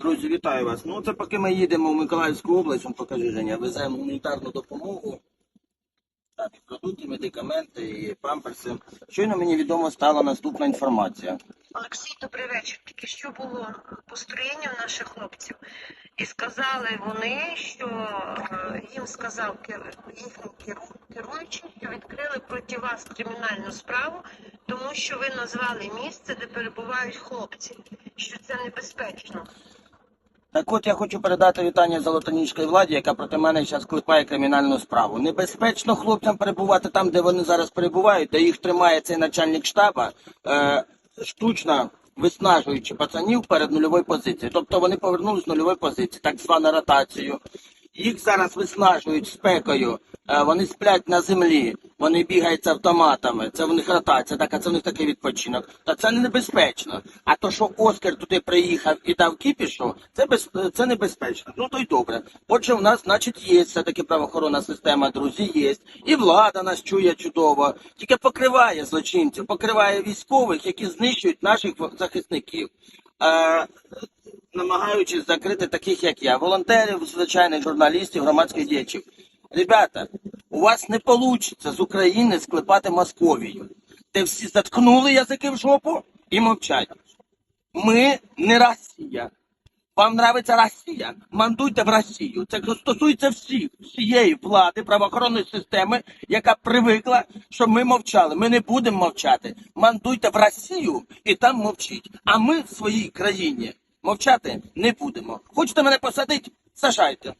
Друзі, вітаю вас. Ну, це поки ми їдемо в Миколаївську область, покажи, Женя, веземо гуманітарну допомогу. Так, і продукти, медикаменти і памперси. Щойно мені відомо стала наступна інформація. Олексій, добрий вечір. Тільки що було построєння наших хлопців, і сказали вони, що е, їм сказав їхній керу- керуючий, що відкрили проти вас кримінальну справу, тому що ви назвали місце, де перебувають хлопці, що це небезпечно. Так от я хочу передати вітання золотоніжській владі, яка проти мене зараз клепає кримінальну справу. Небезпечно хлопцям перебувати там, де вони зараз перебувають, де їх тримає цей начальник штаба, е, штучно виснажуючи пацанів перед нульовою позицією. Тобто вони повернулись з нульової позиції, так звану ротацію. Їх зараз виснажують спекою, е, вони сплять на землі, вони бігають з автоматами. Це в них ротація, так, а це в них такий відпочинок. Та це не небезпечно. А то, що Оскар туди приїхав і дав кіпішу, це без це небезпечно. Ну то й добре. Отже, у нас, значить, є все-таки правоохоронна система, друзі, є. І влада нас чує чудово. Тільки покриває злочинців, покриває військових, які знищують наших захисників. Е, намагаючись закрити таких, як я, волонтерів, звичайних журналістів, громадських діячів. Ребята, у вас не вийде з України склепати Московію, де всі заткнули язики в жопу і мовчать. Ми не Росія. Вам нравиться Росія? Мандуйте в Росію. Це стосується всіх, всієї влади, правоохоронної системи, яка привикла, щоб ми мовчали. Ми не будемо мовчати. Мандуйте в Росію і там мовчіть. А ми в своїй країні мовчати не будемо. Хочете мене посадити? Сажайте.